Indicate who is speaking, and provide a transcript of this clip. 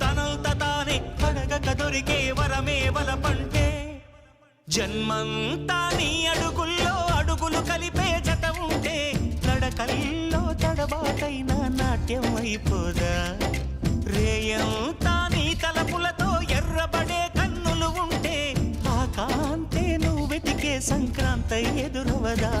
Speaker 1: తనంత తానే అడగక దొరికే వరమే వలపంటే. జన్మంతా నీ అడుగుల్లో అడుగులు కలిపే జత ఉంటే నడకల్లో తడబాటైన నాట్యం అయిపోదా? రేయంతా నీ తలపులతో ఎర్రబడే కన్నులు ఉంటే ఆ కాంతే నువ్వు వెతికే సంక్రాంతి ఎదురవదా